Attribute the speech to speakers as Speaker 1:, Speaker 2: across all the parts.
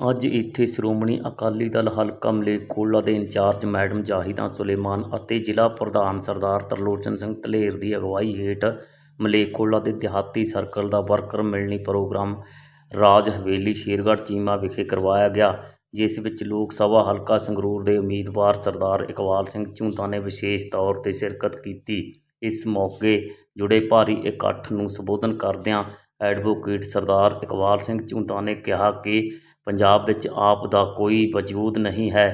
Speaker 1: ਅੱਜ ਇੱਥੇ ਸ਼੍ਰੋਮਣੀ ਅਕਾਲੀ ਦਲ ਹਲਕਾ ਮਲੇਰਕੋਟਲਾ ਦੇ ਇੰਚਾਰਜ ਮੈਡਮ ਜਾਹਿਦਾ ਸੁਲੇਮਾਨ ਅਤੇ ਜ਼ਿਲ੍ਹਾ ਪ੍ਰਧਾਨ ਸਰਦਾਰ ਤਰਲੋਚਨ ਸਿੰਘ ਧਲੇਰ ਦੀ ਅਗਵਾਈ ਹੇਠ ਮਲੇਰਕੋਟਲਾ ਦੇ ਦਿਹਾਤੀ ਸਰਕਲ ਦਾ ਵਰਕਰ ਮਿਲਣੀ ਪ੍ਰੋਗਰਾਮ ਰਾਜ ਹਵੇਲੀ ਸ਼ੇਰਗੜ੍ਹ ਚੀਮਾ ਵਿਖੇ ਕਰਵਾਇਆ ਗਿਆ, ਜਿਸ ਵਿੱਚ ਲੋਕ ਸਭਾ, ਹਲਕਾ ਸੰਗਰੂਰ ਦੇ ਉਮੀਦਵਾਰ ਸਰਦਾਰ ਇਕਬਾਲ ਸਿੰਘ ਝੁੰਦਾ ਨੇ ਵਿਸ਼ੇਸ਼ ਤੌਰ ਤੇ ਸ਼ਿਰਕਤ ਕੀਤੀ। ਇਸ ਮੌਕੇ ਜੁੜੇ ਭਾਰੀ ਇਕੱਠ ਨੂੰ ਸੰਬੋਧਨ ਕਰਦਿਆਂ ਐਡਵੋਕੇਟ ਸਰਦਾਰ ਇਕਬਾਲ ਸਿੰਘ ਝੁੰਦਾ ਨੇ ਕਿਹਾ ਕਿ ਪੰਜਾਬ ਵਿੱਚ ਆਪ ਦਾ ਕੋਈ ਵਜੂਦ ਨਹੀਂ ਹੈ।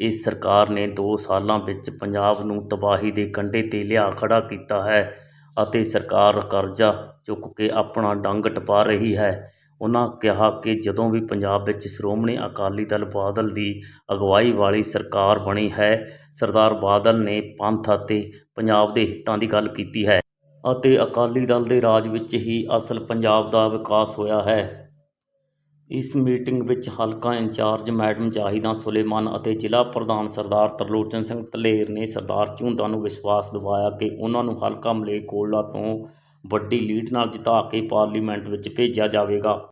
Speaker 1: ਇਸ ਸਰਕਾਰ ਨੇ 2 ਸਾਲਾਂ ਵਿੱਚ ਪੰਜਾਬ ਨੂੰ ਤਬਾਹੀ ਦੇ ਕੰਢੇ ਤੇ ਲਿਆ ਖੜਾ ਕੀਤਾ ਹੈ ਅਤੇ ਸਰਕਾਰ ਕਰਜ਼ਾ ਚੁੱਕ ਕੇ ਆਪਣਾ ਡੰਗ ਟਪਾ ਰਹੀ ਹੈ। ਉਹਨਾਂ ਕਿਹਾ ਕਿ ਜਦੋਂ ਵੀ ਪੰਜਾਬ ਵਿੱਚ ਸ਼੍ਰੋਮਣੀ ਅਕਾਲੀ ਦਲ ਬਾਦਲ ਦੀ ਅਗਵਾਈ ਵਾਲੀ ਸਰਕਾਰ ਬਣੀ ਹੈ, ਸਰਦਾਰ ਬਾਦਲ ਨੇ ਪੰਥ ਅਤੇ ਪੰਜਾਬ ਦੇ ਹਿੱਤਾਂ ਦੀ ਗੱਲ ਕੀਤੀ ਹੈ ਅਤੇ ਅਕਾਲੀ ਦਲ ਦੇ ਰਾਜ ਵਿੱਚ ਹੀ ਅਸਲ ਪੰਜਾਬ ਦਾ ਵਿਕਾਸ ਹੋਇਆ ਹੈ। ਇਸ ਮੀਟਿੰਗ ਵਿੱਚ ਹਲਕਾ ਇੰਚਾਰਜ ਮੈਡਮ ਜਾਹਿਦਾ ਸੁਲੇਮਾਨ ਅਤੇ ਜ਼ਿਲ੍ਹਾ ਪ੍ਰਧਾਨ ਸਰਦਾਰ ਤਰਲੋਚਨ ਸਿੰਘ ਧਲੇਰ ਨੇ ਸਰਦਾਰ ਝੁੰਦਾ ਨੂੰ ਵਿਸ਼ਵਾਸ ਦਿਵਾਇਆ ਕਿ ਉਹਨਾਂ ਨੂੰ ਹਲਕਾ ਮਲੇਰਕੋਟਲਾ ਤੋਂ ਵੱਡੀ ਲੀਡ ਨਾਲ ਜਿਤਾ ਕੇ ਪਾਰਲੀਮੈਂਟ ਵਿੱਚ ਭੇਜਿਆ ਜਾਵੇਗਾ।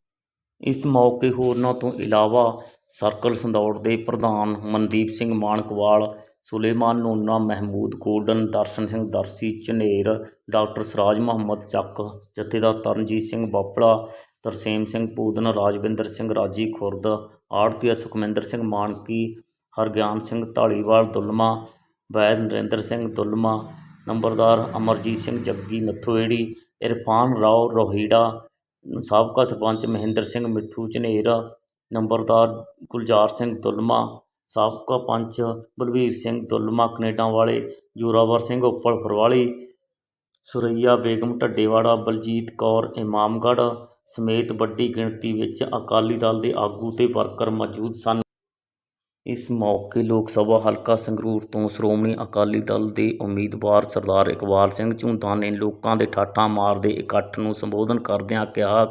Speaker 1: ਇਸ ਮੌਕੇ ਹੋਰਨਾਂ ਤੋਂ ਇਲਾਵਾ ਸਰਕਲ ਸੰਦੌੜ ਦੇ ਪ੍ਰਧਾਨ ਮਨਦੀਪ ਸਿੰਘ ਮਾਨਕਵਾਲ ਸੁਲੇਮਾਨ ਨੋਨਾ ਮਹਿਮੂਦ, ਗੋਲਡਨ, ਦਰਸ਼ਨ ਸਿੰਘ, ਦਰਸੀ, ਝਨੇਰ, ਡਾਕਟਰ ਸਰਾਜ ਮੁਹੰਮਦ ਚੱਕ, ਜਥੇਦਾਰ ਤਰਨਜੀਤ ਸਿੰਘ ਬਾਪਲਾ ਤਰਸੇਮ ਸਿੰਘ ਪੂਦਨ, ਰਾਜਵਿੰਦਰ ਸਿੰਘ ਰਾਜੀ ਖੁਰਦ ਆੜਤੀਆ ਸੁਖਮਿੰਦਰ ਸਿੰਘ ਮਾਨਕੀ ਹਰਗਿਆਨ ਸਿੰਘ ਢਾਲੀਵਾਲ ਦੁਲਮਾ, ਵੈਦ ਨਰਿੰਦਰ ਸਿੰਘ ਦੁਲਮਾ, ਨੰਬਰਦਾਰ ਅਮਰਜੀਤ ਸਿੰਘ ਜੱਗੀ ਨੱਥੋਏੜੀ ਇਰਫਾਨ ਰਾਓ ਰੋਹੀੜਾ, ਸਾਬਕਾ ਸਰਪੰਚ ਮਹਿੰਦਰ ਸਿੰਘ ਮਿੱਠੂ ਝਨੇਰ, ਨੰਬਰਦਾਰ ਗੁਲਜ਼ਾਰ ਸਿੰਘ ਦੁਲਮਾ ਸਾਬਕਾ ਪੰਚ ਬਲਵੀਰ ਸਿੰਘ ਦੁਲਮਾ, ਕਨੇਡਾ ਵਾਲੇ ਜੋਰਾਵਰ ਸਿੰਘ ਉੱਪਲ, ਫਰਵਾਲੀ, ਸੁਰਈਆ ਬੇਗਮ, ਢੱਡੇਵਾੜਾ, ਬਲਜੀਤ ਕੌਰ, ਇਮਾਮਗੜ੍ਹ ਸਮੇਤ ਵੱਡੀ ਗਿਣਤੀ ਵਿੱਚ ਅਕਾਲੀ ਦਲ ਦੇ ਆਗੂ ਤੇ ਵਰਕਰ ਮੌਜੂਦ ਸਨ। ਇਸ ਮੌਕੇ ਲੋਕ ਸਭਾ ਹਲਕਾ ਸੰਗਰੂਰ ਤੋਂ ਸ਼੍ਰੋਮਣੀ ਅਕਾਲੀ ਦਲ ਦੇ ਉਮੀਦਵਾਰ ਸਰਦਾਰ ਇਕਬਾਲ ਸਿੰਘ ਝੁੰਦਾ ਨੇ ਲੋਕਾਂ ਦੇ ਠਾਠਾਂ ਮਾਰਦੇ ਇਕੱਠ ਨੂੰ ਸੰਬੋਧਨ ਕਰਦਿਆਂ ਕਿਹਾ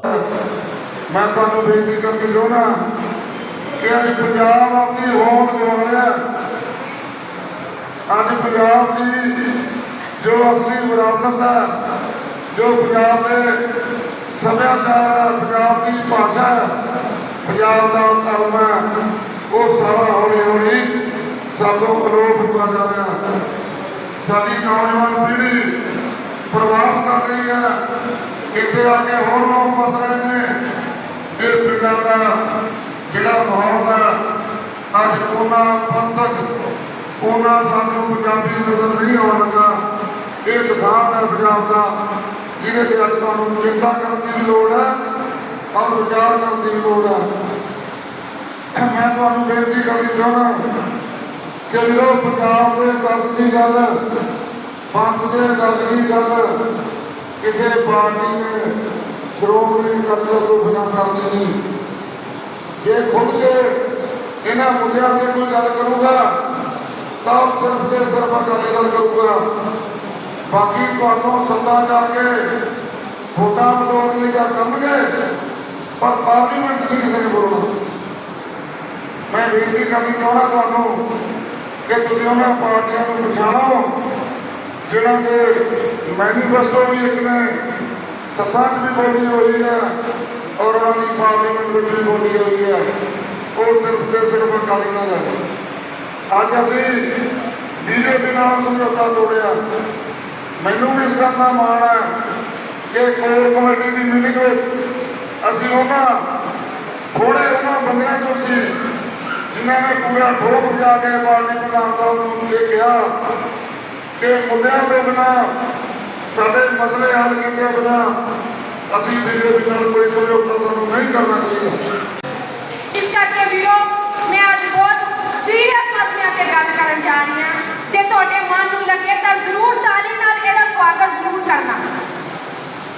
Speaker 2: ਮੈਂ ਤੁਹਾਨੂੰ ਬੇਨਤੀ ਕਰਨੀ ਚਾਹੁੰਦਾ ਕਿ ਅੱਜ ਪੰਜਾਬ ਆਪਣੀ ਹੋਂਦ ਗਵਾ ਰਿਹਾ ਅੱਜ ਪੰਜਾਬ ਦੀ ਜੋ ਅਸਲੀ ਵਿਰਾਸਤ ਹੈ, ਜੋ ਪੰਜਾਬ ਦੇ ਸੱਭਿਆਚਾਰ ਪੰਜਾਬ ਦੀ ਭਾਸ਼ਾ ਪੰਜਾਬ ਦਾ ਧਰਮ ਹੈ, ਉਹ ਸਾਰਾ ਹੌਲੀ ਹੌਲੀ ਸਾਡੋਂ ਅਲੋਪ ਹੁੰਦਾ ਜਾ ਰਿਹਾ ਸਾਡੀ ਨੌਜਵਾਨ ਪੀੜ੍ਹੀ ਪ੍ਰਵਾਸ ਕਰ ਰਹੀ ਹੈ। ਇੱਥੇ ਆ ਕੇ ਹੋਰ ਲੋਕ ਵਸ ਰਹੇ ਨੇ। ਇਹ ਪਿੰਡਾਂ ਦਾ ਜਿਹੜਾ ਮਾਹੌਲ ਹੈ ਅੱਜ ਉਹਨਾਂ ਪੰਥਕ ਉਹਨਾਂ ਸਾਨੂੰ ਪੰਜਾਬੀ ਨਜ਼ਰ ਨਹੀਂ ਆਉਣ ਲੱਗਾ, ਇਹ ਦੁਕਾਨ ਹੈ ਪੰਜਾਬ ਦਾ, ਜਿਹਦੇ ਤੇ ਅੱਜ ਤੁਹਾਨੂੰ ਚਿੰਤਾ ਕਰਨ ਦੀ ਵੀ ਲੋੜ ਹੈ ਔਰ ਵਿਚਾਰ ਕਰਨ ਦੀ ਵੀ ਲੋੜ ਹੈ। ਮੈਂ ਤੁਹਾਨੂੰ ਬੇਨਤੀ ਕਰਨੀ ਚਾਹੁੰਦਾ ਕਿ ਜਦੋਂ ਪੰਜਾਬ ਦੇ ਦਰਦ ਦੀ ਗੱਲ, ਪੰਥ ਦੇ ਦਰਦ ਦੀ ਗੱਲ, ਕਿਸੇ ਪਾਰਟੀ ਨੇ ਸ਼੍ਰੋਮਣੀ ਅਕਾਲੀ ਦਲ ਤੋਂ ਬਿਨਾਂ ਕਰਨੀ ਨਹੀਂ ਜੇ ਖੁੱਲ ਕੇ ਇਹਨਾਂ ਮੁੱਦਿਆਂ ਤੇ ਕੋਈ ਗੱਲ ਕਰੂਗਾ, ਤਾਂ ਸਿਰਫ ਤੇ ਸਿਰਫ ਅਕਾਲੀ ਦਲ ਕਰੂਗਾ। ਬਾਕੀ ਤੁਹਾਨੂੰ ਸੱਤਾ ਜਾ ਕੇ ਵੋਟਾਂ ਬਟੋਰਨ ਲਈ ਕਰਨਗੇ ਪਰ ਪਾਰਲੀਮੈਂਟ 'ਚ ਕਿਸੇ ਨੇ ਬੋਲਣਾ। ਮੈਂ ਬੇਨਤੀ ਕਰਨੀ ਚਾਹੁੰਦਾ ਤੁਹਾਨੂੰ ਕਿ ਤੁਸੀਂ ਉਹਨਾਂ ਪਾਰਟੀਆਂ ਨੂੰ ਪਛਾਣੋ, ਜਿਨ੍ਹਾਂ ਦੇ ਮੈਨੀਫੈਸਟੋ ਵੀ ਇੱਕ ਨੇ, ਸੱਤਾ 'ਚ ਵੀ ਬੋਲੀ ਹੋਈ ਹੈ। ਔਰ ਉਹਨਾਂ ਦੀ ਪਾਰਲੀਮੈਂਟ ਵਿੱਚ ਵੀ ਬੋਲੀ ਹੋਈ ਹੈ। ਉਹ ਸਿਰਫ ਤੇ ਸਿਰਫ ਅਕਾਲੀ ਦਲ ਹੈ। ਅੱਜ ਅਸੀਂ ਬੀਜੇਪੀ ਨਾਲ ਸਮਝੌਤਾ ਤੋੜਿਆ। ਮੈਨੂੰ ਵੀ ਇਸ ਗੱਲ ਦਾ ਮਾਣ ਹੈ ਕਿ ਕੋਰ ਕਮੇਟੀ ਦੀ ਮੀਟਿੰਗ ਵਿੱਚ ਅਸੀਂ ਉਹਨਾਂ ਥੋੜੇ ਉਹਨਾਂ ਬੰਦਿਆਂ ਚੋਂ ਸੀ, ਜਿਨ੍ਹਾਂ ਨੇ ਪੂਰਾ ਠੋਕ ਵਜਾ ਕੇ ਪਾਰਟੀ ਪ੍ਰਧਾਨ ਸਾਹਿਬ ਨੂੰ ਇਹ ਕਿਹਾ ਕਿ ਮੁੱਦਿਆਂ ਤੋਂ ਬਿਨਾ ਸਾਡੇ ਮਸਲੇ ਹੱਲ ਕੀਤੇ ਬਿਨਾ ਅਸੀਂ ਬੀਜੇਪੀ ਨਾਲ ਕੋਈ ਸਮਝੌਤਾ ਸਾਨੂੰ ਨਹੀਂ ਕਰਨਾ ਚਾਹੀਦਾ।
Speaker 3: ਇਸ ਕਰਕੇ ਵੀਰੋ, ਮੈਂ ਅੱਜ ਬਹੁਤ ਸੀਰੀਅਸ ਮਸਲਿਆਂ ਤੇ ਗੱਲ ਕਰਨ ਜਾ ਰਹੀ ਹਾਂ। ਜੇ ਤੁਹਾਡੇ ਮਨ ਨੂੰ ਲੱਗੇ ਤਾਂ ਜ਼ਰੂਰ ਤਾਲੀ ਨਾਲ ਇਹਦਾ ਸਵਾਗਤ ਜ਼ਰੂਰ ਕਰਨਾ।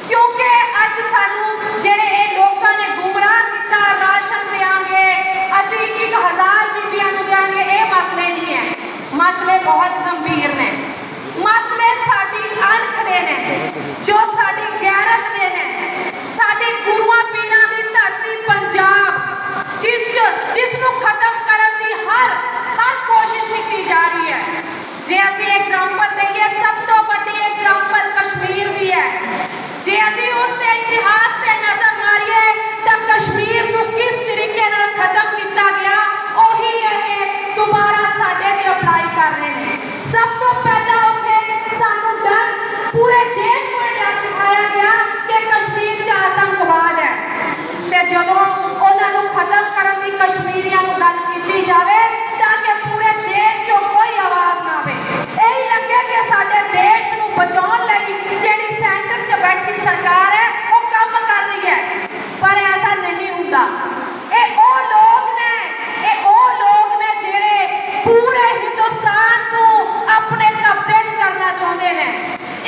Speaker 3: ਕਿਉਂਕਿ ਅੱਜ ਸਾਨੂੰ ਜਿਹੜੇ ਇਹ ਲੋਕਾਂ ਨੇ ਗੁੰਮਰਾਹ ਕੀਤਾ, ਰਾਸ਼ਨ ਦੇਾਂਗੇ ਅਸੀਂ 1000 ਬੀਬੀਆਂ ਨੂੰ ਦੇਾਂਗੇ ਇਹ ਮਸਲੇ ਨਹੀਂ ਹੈ। ਮਸਲੇ ਬਹੁਤ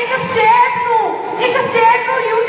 Speaker 3: ikke stjæle nu, ikke stjæle nu, Julie.